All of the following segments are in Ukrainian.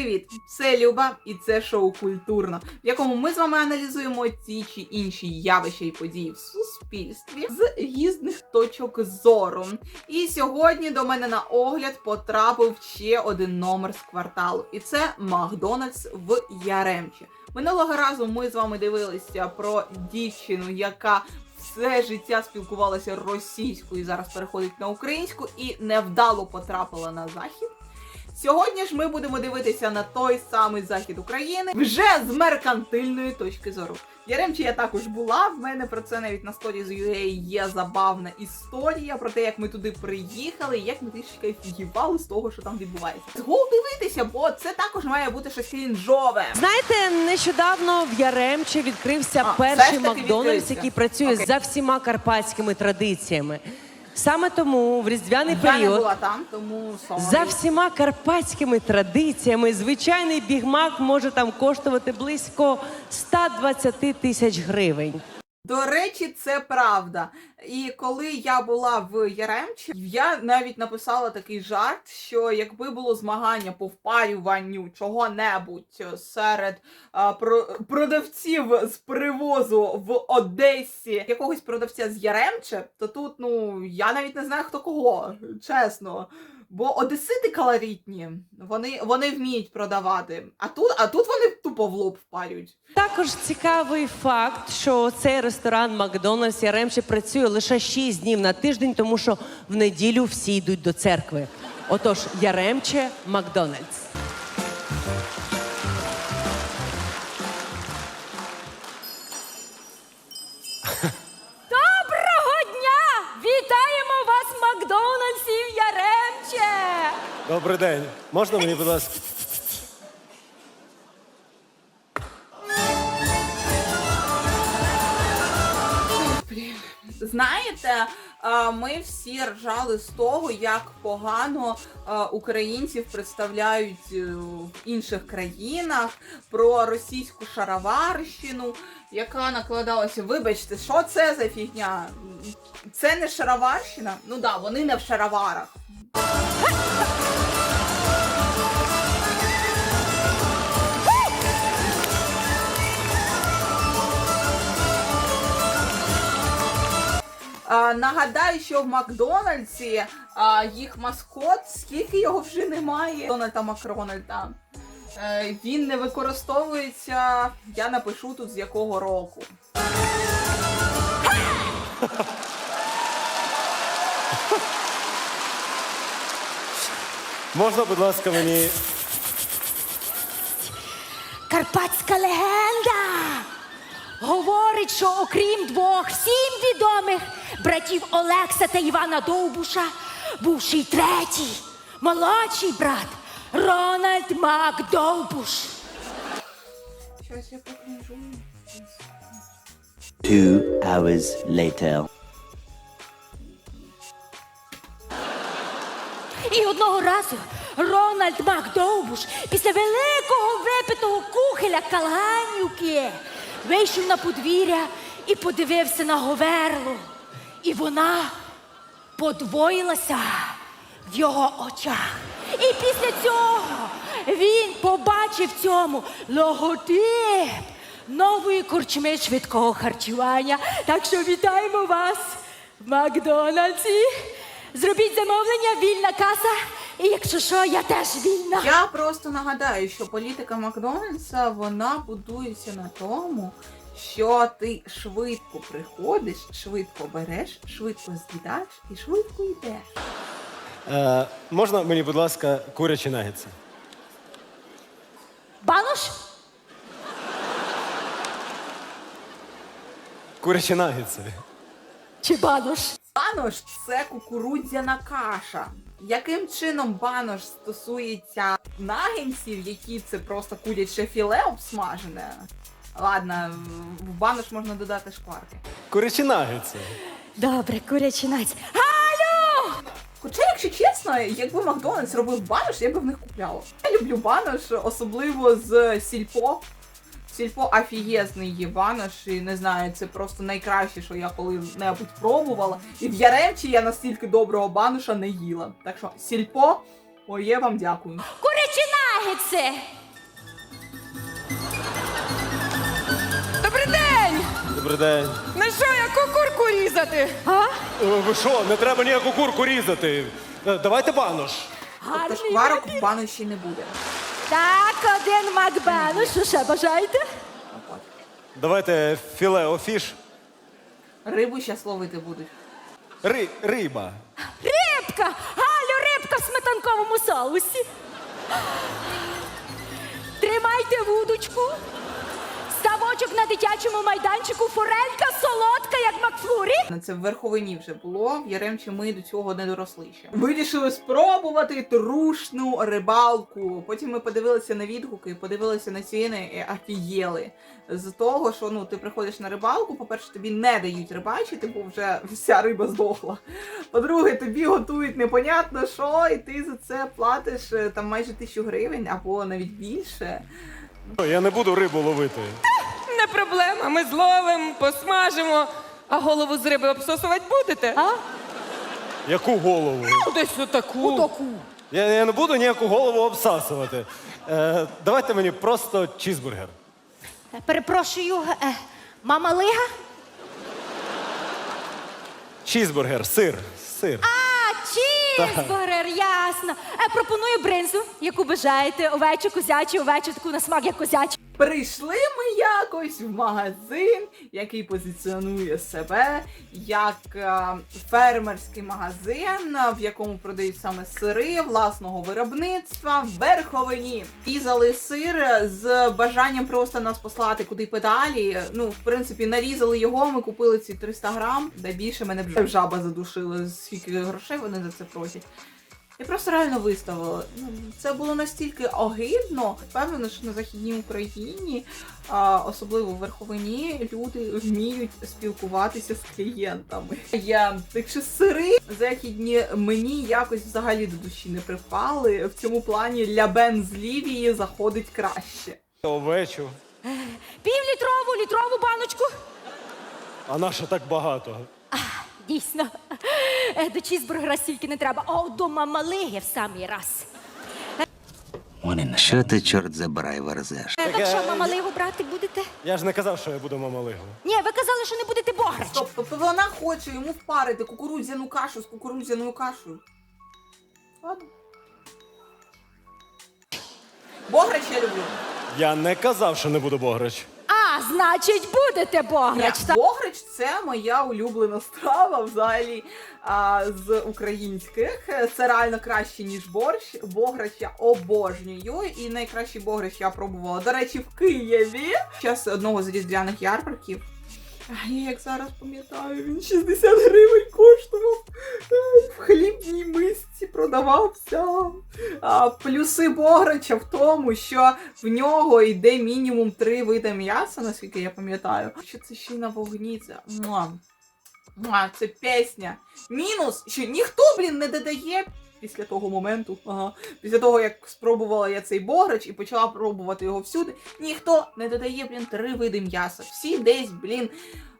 Привіт, це Люба, і це шоу Культурно, в якому ми з вами аналізуємо ті чи інші явища і події в суспільстві з різних точок зору. І сьогодні до мене на огляд потрапив ще один номер з кварталу, і це Макдональдс в Яремчі. Минулого разу ми з вами дивилися про дівчину, яка все життя спілкувалася російською і зараз переходить на українську і невдало потрапила на захід. Сьогодні ж ми будемо дивитися на той самий захід України вже з меркантильної точки зору. Яремчі я також була. В мене про це навіть на сторі з UA є забавна історія про те, як ми туди приїхали, і як ми трішки офігівали з того, що там відбувається. Го дивитися, бо це також має бути щось крінжове. Знаєте, нещодавно в Яремчі відкрився А, перший Макдональдс, відкрився. який працює Окей. за всіма карпатськими традиціями. Саме тому в різдвяний Я не період була там, тому sorry. за всіма карпатськими традиціями звичайний бігмак може там коштувати близько 120 тисяч гривень. До речі, це правда. І коли я була в Яремчі, я навіть написала такий жарт, що якби було змагання по впарюванню чого-небудь серед а, про, продавців з привозу в Одесі якогось продавця з Яремче, то тут ну я навіть не знаю хто кого, чесно. Бо одесити калорітні, вони, вони вміють продавати. А тут, а тут вони тупо в лоб впарюють. Також цікавий факт, що цей ресторан Макдональдс Яремче працює лише 6 днів на тиждень, тому що в неділю всі йдуть до церкви. Отож, Яремче Макдональдс. Добрий день. Можна мені, будь ласка? Знаєте, ми всі ржали з того, як погано українців представляють е, в інших країнах про російську шароварщину, яка накладалася. Вибачте, що це за фігня? Це не шароварщина? Ну да, вони не в шароварах. Нагадаю, що в Макдональдсі а, їх маскот, скільки його вже немає, Дональда Макрональда. Е, він не використовується. Я напишу тут з якого року. Можна, будь ласка, мені. Карпатська легенда! Говорить, що окрім двох всім відомих братів Олекса та Івана Довбуша, був ще й третій, молодший брат Рональд Макдовбуш. Щось я покажу. Two hours later. І одного разу Рональд Макдовбуш після великого випитого кухеля Калганівки вийшов на подвір'я і подивився на Говерлу. І вона подвоїлася в його очах. І після цього він побачив цьому логотип нової корчми швидкого харчування. Так що вітаємо вас в Макдональдсі. Зробіть замовлення, вільна каса. І якщо що, я теж вільна. Я просто нагадаю, що політика Макдональдса вона будується на тому, що ти швидко приходиш, швидко береш, швидко з'їдаєш і швидко йдеш. Е, можна мені, будь ласка, курячі нагетси? Банош? Курячі нагетси. Чи банош? Банош це кукурудзяна каша. Яким чином банош стосується нагінців, які це просто куряче філе обсмажене? Ладно, в банош можна додати шкварки. Курячі нагетси. Добре, курячий наць. Алло! Хоча, якщо чесно, якби Макдональдс робив банош, я би в них купляла. Я люблю банош, особливо з сільпо. Сільпо офігезний є банош, і не знаю, це просто найкраще, що я коли-небудь пробувала. І в Яремчі я настільки доброго баноша не їла. Так що сільпо, моє вам дякую. Курячий нагетси. Добрий день! Добрий день. На що я кукурку різати? А? Е, Ви що, не треба ніяку курку різати. Е, Давайте банош. Тобто Гарний шкварок в баночі не буде. Так, один Макбену. Що ще бажаєте? Давайте філе офіш. Рибу щас ловити будуть. Ри, риба. Рибка! Галю, рибка в сметанковому соусі. Тримайте вудочку. Ставочок на дитячому майданчику, форелька солодка, як Макфлурі. Це в верховині вже було. В Яремчі ми до цього не доросли ще. Вирішили спробувати трушну рибалку. Потім ми подивилися на відгуки, подивилися на ціни і офігіли. З того, що ну ти приходиш на рибалку, по-перше, тобі не дають рибачити, бо вже вся риба здохла. По-друге, тобі готують непонятно що, і ти за це платиш е, там майже тисячу гривень або навіть більше. Я не буду рибу ловити. Не проблема, ми зловимо, посмажимо, а голову з риби обсосувати будете? А? Яку голову? Ну, Десь отаку. Я, я не буду ніяку голову обсасувати. Е, давайте мені просто чізбургер. Перепрошую, е, мама Лига? Чізбургер, сир, сир. А, чізбургер, ясно. Е, пропоную бринзу, яку бажаєте. Овечу, козячу, овечу, таку на смак, як козячу. Прийшли ми якось в магазин, який позиціонує себе як е, фермерський магазин, в якому продають саме сири власного виробництва в Верховині. Різали сир з бажанням просто нас послати куди подалі. Ну, в принципі, нарізали його. Ми купили ці 300 грам, де більше мене б жаба задушили. Скільки грошей вони за це просять. Я просто реально виставила. Ну, це було настільки огидно. Впевнена, що на Західній Україні, особливо в Верховині, люди вміють спілкуватися з клієнтами. Я так що сири західні мені якось взагалі до душі не припали. В цьому плані лябен з Лівії заходить краще. Овечу. Півлітрову, літрову баночку. А наша так багато. Дійсно. Е, До чізбургера стільки не треба. А до мамалиги в самий раз. Що ти, чорт забирай, верзеш? Е, Так що, мамалигу брати будете? Я ж не казав, що я буду мамалигом. Ні, ви казали, що не будете бограч. Стоп, тобто вона хоче йому впарити кукурудзяну кашу з кукурудзяною кашею. Ладно. Бограч я люблю. Я не казав, що не буду бограч. Значить, будете бограч. Ні, так? Бограч це моя улюблена страва взагалі а, з українських. Це реально краще, ніж борщ. Бограч я обожнюю. І найкращий бограч я пробувала, до речі, в Києві. Час одного з різдвяних ярмарків. Я як зараз пам'ятаю, він 60 гривень коштував. В хлібній мисці продавався. А, плюси Бограча в тому, що в нього йде мінімум три види м'яса, наскільки я пам'ятаю. Що це ще й на вогні? Це муа. Муа, це пісня. Мінус, що ніхто, блін, не додає. Після того моменту, ага, після того, як спробувала я цей бограч і почала пробувати його всюди, ніхто не додає, блін, три види м'яса. Всі десь, блін,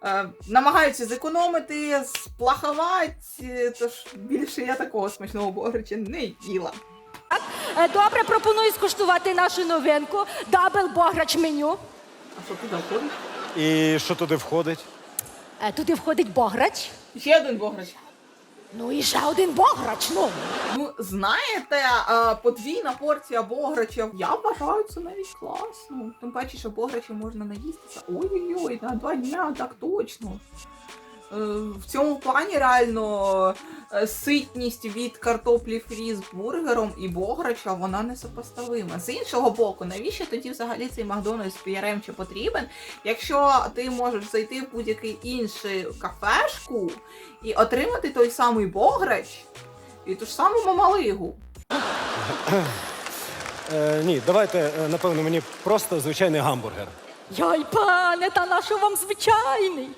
е, намагаються зекономити, сплахувати, тож більше я такого смачного бограча не їла. Е, Добре, пропоную скуштувати нашу новинку. Дабл бограч меню. А що туди входить? І що туди входить? Е, Туди входить бограч. Ще один бограч. Ну і ще один бограч. Ну. Ну, знаєте, подвійна порція бограчів. я вважаю це навіть класно. Тим паче, що бограчів можна наїстися. Ой-ой-ой, на два дня, так точно. Е, В цьому плані реально е, ситність від картоплі фрі з бургером і бограча вона несопоставима. З іншого боку, навіщо тоді взагалі цей Макдональдс PRM чи потрібен, якщо ти можеш зайти в будь-який інший кафешку і отримати той самий бограч і ту ж саму мамалигу. Е, ні, давайте, напевно, мені просто звичайний гамбургер. Йой, пане, та на що вам звичайний?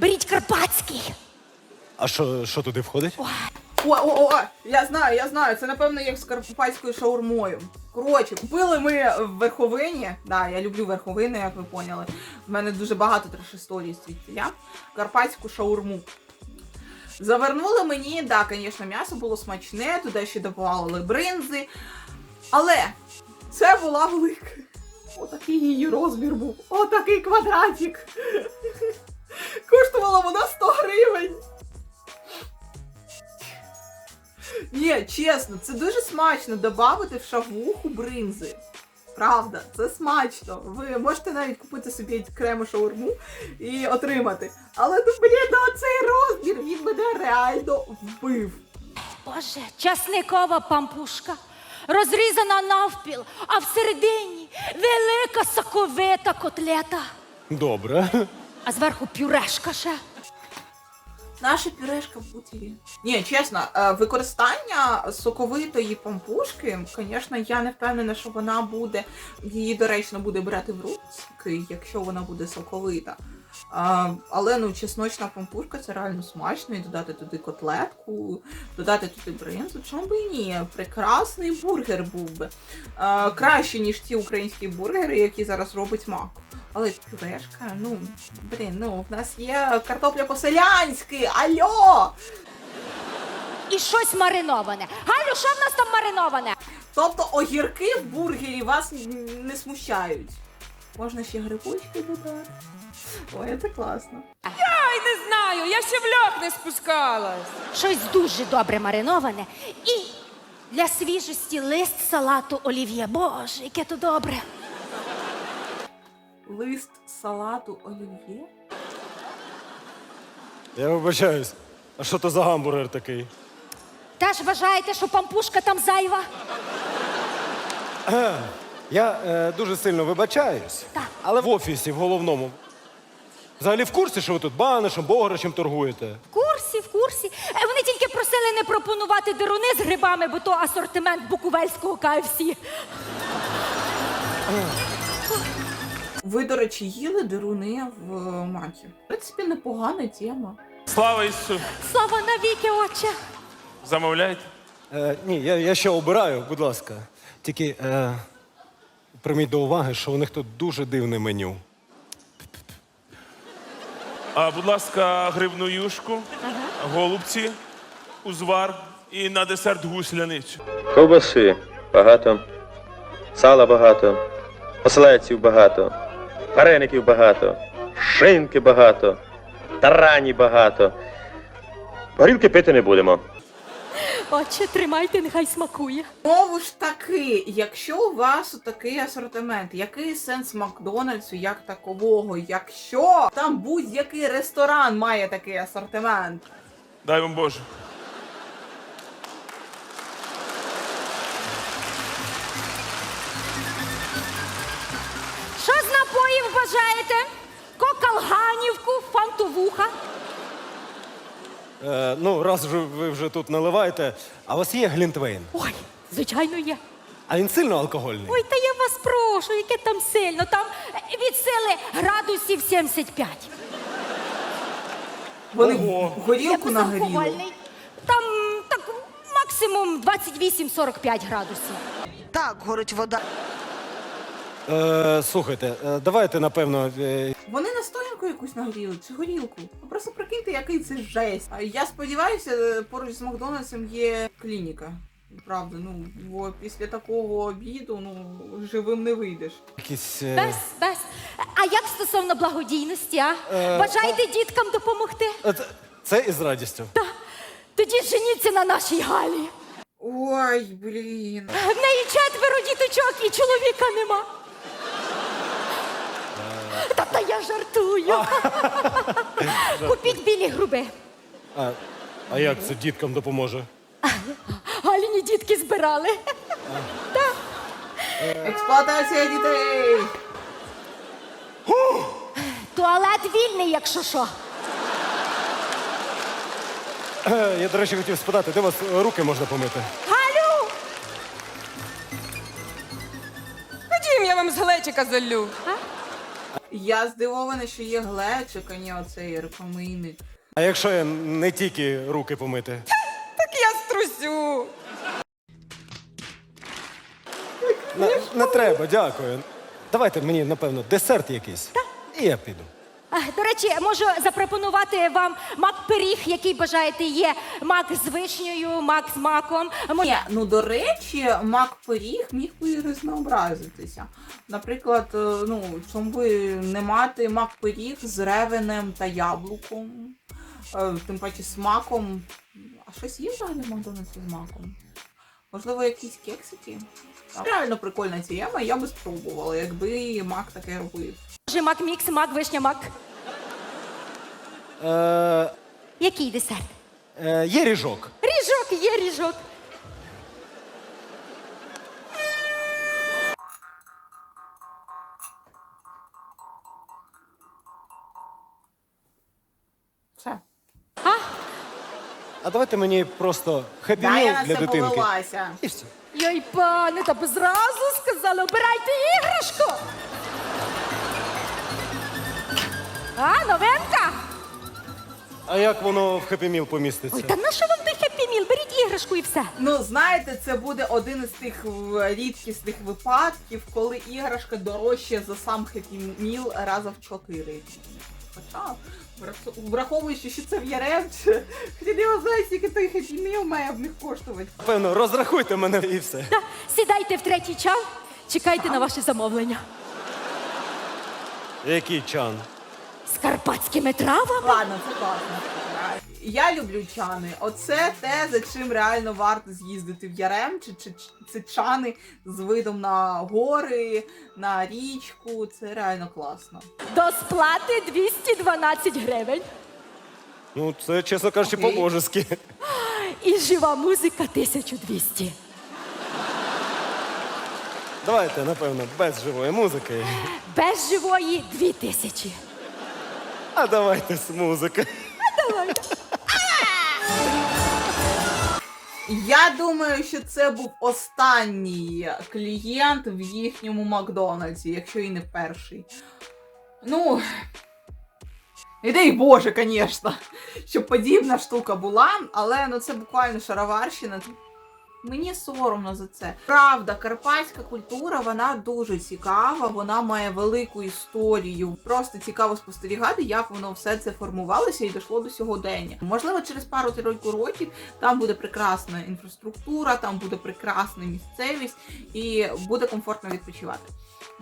Беріть карпатський. А що, що туди входить? О, о, о, я знаю, я знаю. Це напевно як з карпатською шаурмою. Коротше, купили ми в верховині. Да, я люблю верховини, як ви поняли. В мене дуже багато треш історій звідтіля. Карпатську шаурму. Завернули мені, да, звісно, м'ясо було смачне, туди ще додавали бринзи. Але це була велика. Отакий її розмір був. Отакий квадратик. Коштувала вона 100 гривень. Ні, чесно, це дуже смачно додати в шавуху бринзи. Правда, це смачно. Ви можете навіть купити собі окрему шаурму і отримати. Але ну, блін, ну цей розмір він мене реально вбив. Боже, часникова пампушка, розрізана навпіл, а всередині велика соковита котлета, Добре. А зверху пюрешка ще. Наша пюрешка в бутилі. Ні, чесно, е, використання соковитої пампушки, звісно, я не впевнена, що вона буде, її доречно буде брати в руки, якщо вона буде соковита. А, але ну, чесночна пампушка це реально смачно, і додати туди котлетку, додати туди бринзу. Чому би і ні? Прекрасний бургер був би. А, краще, ніж ті українські бургери, які зараз робить Мак. Але пюрешка, ну, блін, ну, в нас є картопля по-селянськи, альо! І щось мариноване. Галю, що в нас там мариноване? Тобто огірки в бургері вас не смущають. Можна ще грибочки додати. Ой, це класно. Ай, не знаю, я ще в льох не спускалась. Щось дуже добре мариноване. І для свіжості лист салату олів'є. Боже, яке то добре. Лист салату олів'є. Я вибачаюсь. А що то за гамбургер такий? Теж вважаєте, що пампушка там зайва? Я е, дуже сильно вибачаюсь. Так. Але в офісі, в головному. Взагалі в курсі, що ви тут банишем, богорачем торгуєте? В курсі, в курсі. Е, Вони тільки просили не пропонувати деруни з грибами, бо то асортимент буковельського КФС. Ви, до речі, їли деруни в макі. В принципі, непогана тема. Слава Ісусу! Слава навіки, отче. Замовляйте. Е, ні, я, я ще обираю, будь ласка. Тільки е, прийміть до уваги, що у них тут дуже дивне меню. А, будь ласка, грибну юшку, голубці, узвар і на десерт гусляницю. Ковбаси багато, сала багато, оселедців багато, вареників багато, шинки багато, тарані багато. Горілки пити не будемо. Отче, тримайте, нехай смакує. Знову ж таки, якщо у вас такий асортимент, який сенс Макдональдсу як такового, якщо там будь-який ресторан має такий асортимент? Дай вам Боже. Що з напоїв бажаєте? Кокалганівку, фантовуха. Е, ну, раз вже ви вже тут наливаєте, а у вас є глінтвейн? Ой, звичайно, є. А він сильно алкогольний? Ой, та я вас прошу, яке там сильно. Там від сили градусів 75. Вони Ого. Горілку нагріли. безалкогольний. Там так максимум 28-45 градусів. Так, горить вода. Е, слухайте, е, давайте, напевно, е, Вони якусь нагріли чи горілку. Ви Просто прикиньте, який це жесть. А Я сподіваюся, поруч з Макдональдсом є клініка. Правда, ну бо після такого обіду ну живим не вийдеш. якісь. е, Без, без. А як стосовно благодійності, а? Е, Бажаєте діткам допомогти? е, це- Це із радістю. Та Тоді женіться на нашій Галі. Ой, блін. В неї четверо діточок і чоловіка нема. Та я жартую. Купіть білі груби. А, а як це діткам допоможе? Галіні дітки збирали. Експлуатація дітей. Туалет вільний, якщо що. Я, до речі, хотів спитати, де у вас руки можна помити? Галю! Ходім, я вам з глечика залю. Я здивована, що є глечик, а не оцей рекомийник. А якщо я не тільки руки помити? Так я струсю. Не, не треба, дякую. Давайте мені, напевно, десерт якийсь. І я піду. До речі, можу запропонувати вам мак-пиріг, який бажаєте. Є мак з вишнею, мак з маком. Ні, ну до речі, мак пиріг міг би різнообразитися. Наприклад, е, ну чому би не мати мак пиріг з ревенем та яблуком, Е, тим паче з маком. А щось є взагалі в Макдональдсі з маком? Можливо, якісь кексики? Так. Реально прикольна тема, я би спробувала, якби мак таке робив. Може, мак-мікс, мак, вишня, мак. Е, Який десерт? е, є ріжок. Ріжок, є ріжок. Все. А давайте мені просто хеппі Да, я на для це дитинки. повелася. І все. Йой, пане, та б зразу сказали, обирайте іграшку. А, новинка? А як воно в хеппі міл поміститься? Ой, та на що вам той хеппі міл? Беріть іграшку і все. Ну, знаєте, це буде один із тих е, рідкісних випадків, коли іграшка дорожча за сам Happy Meal раза в чотири. Хоча, враховуючи, що це в Яремче, хоча не знає, скільки той Meal має в них коштувати. Певно, розрахуйте мене і все. Та, сідайте в третій чан, чекайте на ваше замовлення. Який чан? З карпатськими травами. Ладно, це класно. Я люблю чани. Оце те, за чим реально варто з'їздити в Яремче. Чи, чи це чани з видом на гори, на річку. Це реально класно. До сплати 212 гривень. Ну, це, чесно кажучи, Окей. по-божески. І жива музика 1200. Давайте, напевно, без живої музики. Без живої 2000. А давайте з музики. Я думаю, що це був останній клієнт в їхньому Макдональдсі, якщо і не перший. Ну. І дай Боже, звісно, щоб подібна штука була, але ну це буквально шароварщина. Мені соромно за це. Правда, карпатська культура вона дуже цікава, вона має велику історію. Просто цікаво спостерігати, як воно все це формувалося і дійшло до сьогодення. Можливо, через пару тройку років там буде прекрасна інфраструктура, там буде прекрасна місцевість і буде комфортно відпочивати.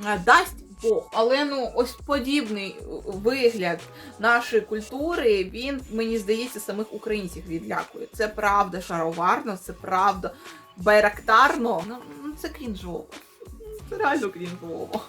Е, Дасть Бог, але ну ось подібний вигляд нашої культури, він мені здається самих українців відлякує. Це правда шароварно, це правда байрактарно. Ну це крінжово. Це реально крінжово.